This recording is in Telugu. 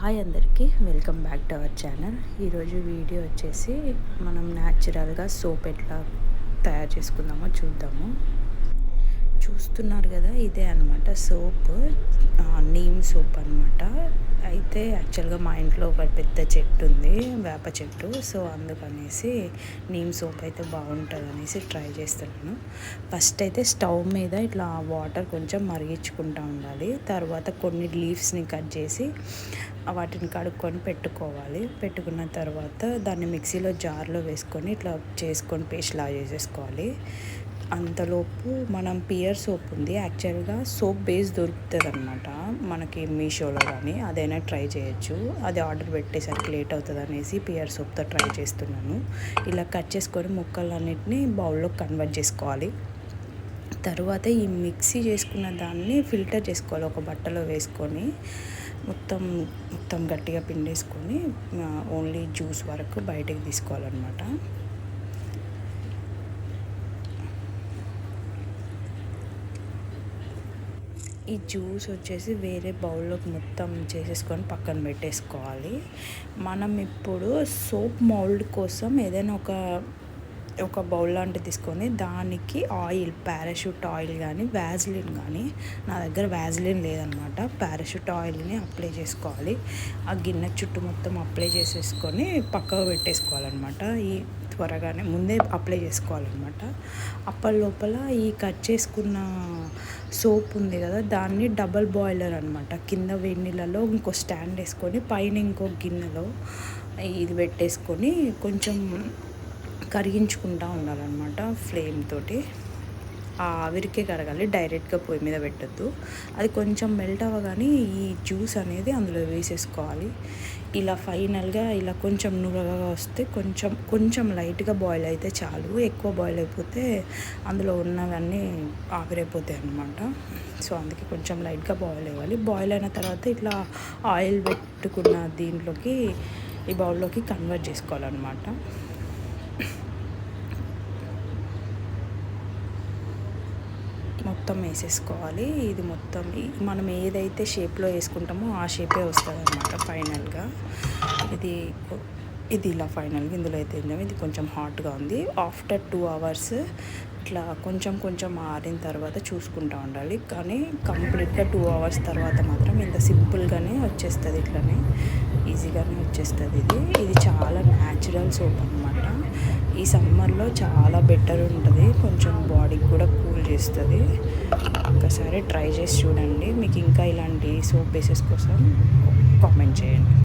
హాయ్ అందరికీ welcome back to our channel. ఈరోజు వీడియో వచ్చేసి మనం న్యాచురల్గా సోప్ ఎట్లా తయారు చేసుకుందామో చూద్దాము. చూస్తున్నారు కదా ఇదే అనమాట సోప్. నీమ్ సోప్ అనమాట అయితే యాక్చువల్గా మా ఇంట్లో ఒక పెద్ద చెట్టు ఉంది వేప చెట్టు. సో అందుకనేసి నీమ్ సోప్ అయితే బాగుంటుంది అనేసి ట్రై చేస్తున్నాను. ఫస్ట్ అయితే స్టవ్ మీద ఇట్లా వాటర్ కొంచెం మరిగించుకుంటూ ఉండాలి. తర్వాత కొన్ని లీవ్స్ని కట్ చేసి వాటిని కడుక్కొని పెట్టుకోవాలి. పెట్టుకున్న తర్వాత దాన్ని మిక్సీలో జార్లో వేసుకొని ఇట్లా చేసుకొని పేస్ట్ లాగా చేసేసుకోవాలి. అంతలోపు మనం పియర్ సోప్ ఉంది. యాక్చువల్గా సోప్ బేస్ దొరుకుతుంది అనమాట మనకి మీషోలో కానీ అదైనా ట్రై చేయొచ్చు. అది ఆర్డర్ పెట్టేసరికి లేట్ అవుతుంది అనేసి పియర్ సోప్తో ట్రై చేస్తున్నాను. ఇలా కట్ చేసుకొని ముక్కలన్నిటిని బౌల్లో కన్వర్ట్ చేసుకోవాలి. తర్వాత ఈ మిక్సీ చేసుకున్న దాన్ని ఫిల్టర్ చేసుకోవాలి. ఒక బట్టలో వేసుకొని మొత్తం మొత్తం గట్టిగా పిండేసుకొని ఓన్లీ జ్యూస్ వరకు బయటకు తీసుకోవాలన్నమాట. ఈ జ్యూస్ వచ్చేసి వేరే బౌల్లోకి మొత్తం చేసేసుకొని పక్కన పెట్టేసుకోవాలి. మనం ఇప్పుడు సోప్ మౌల్డ్ కోసం ఏదైనా ఒక ఒక బౌల్ లాంటిది తీసుకొని దానికి ఆయిల్ పారాషూట్ ఆయిల్ కానీ వ్యాజ్లిన్ కానీ నా దగ్గర వ్యాజ్లిన్ లేదనమాట. పారాషూట్ ఆయిల్ని అప్లై చేసుకోవాలి. ఆ గిన్నె చుట్టూ మొత్తం అప్లై చేసేసుకొని పక్కకు పెట్టేసుకోవాలన్నమాట ఈ త్వరగానే ముందే అప్లై చేసుకోవాలన్నమాట. అప్పటి లోపల ఈ కట్ చేసుకున్న సోప్ ఉంది కదా దాన్ని డబల్ బాయిలర్ అనమాట కింద వేడి నీళ్ళలో ఇంకో స్టాండ్ వేసుకొని పైన ఇంకో గిన్నెలో ఇది పెట్టేసుకొని కొంచెం కరిగించుకుంటూ ఉండాలన్నమాట ఫ్లేమ్ తోటి. ఆవిరికే కడగాలి డైరెక్ట్గా పొయ్యి మీద పెట్టద్దు. అది కొంచెం మెల్ట్ అవ్వగానే ఈ జ్యూస్ అనేది అందులో వేసేసుకోవాలి. ఇలా ఫైనల్గా ఇలా కొంచెం నురగగా వస్తే కొంచెం కొంచెం లైట్గా బాయిల్ అయితే చాలు. ఎక్కువ బాయిల్ అయిపోతే అందులో ఉన్నవన్నీ ఆవిరైపోతాయి అనమాట సో అందుకే కొంచెం లైట్గా బాయిల్ అవ్వాలి. బాయిల్ అయిన తర్వాత ఇట్లా ఆయిల్ పెట్టుకున్న దీంట్లోకి ఈ బౌల్లోకి కన్వర్ట్ చేసుకోవాలన్నమాట. మొత్తం వేసేసుకోవాలి. ఇది మొత్తం మనం ఏదైతే షేప్లో వేసుకుంటామో ఆ షేపే వస్తుంది అనమాట ఫైనల్గా. ఇది ఇది ఇలా ఫైనల్గా ఇందులో అయితే ఇది కొంచెం హాట్గా ఉంది. ఆఫ్టర్ టూ అవర్స్ ఇట్లా కొంచెం కొంచెం ఆరిన తర్వాత చూసుకుంటూ ఉండాలి. కానీ కంప్లీట్గా టూ అవర్స్ తర్వాత మాత్రం ఇంత సింపుల్గానే వచ్చేస్తుంది ఇట్లానే. ఈజీగానే వచ్చేస్తుంది ఇది. ఇది చాలా న్యాచురల్ సోప్ అనమాట ఈ సమ్మర్లో చాలా బెటర్ ఉంటుంది. కొంచెం బాడీకి కూడా కూల్ చేస్తుంది. ఒకసారి ట్రై చేసి చూడండి. మీకు ఇంకా ఇలాంటి సోప్ బేసెస్ కోసం కామెంట్ చేయండి.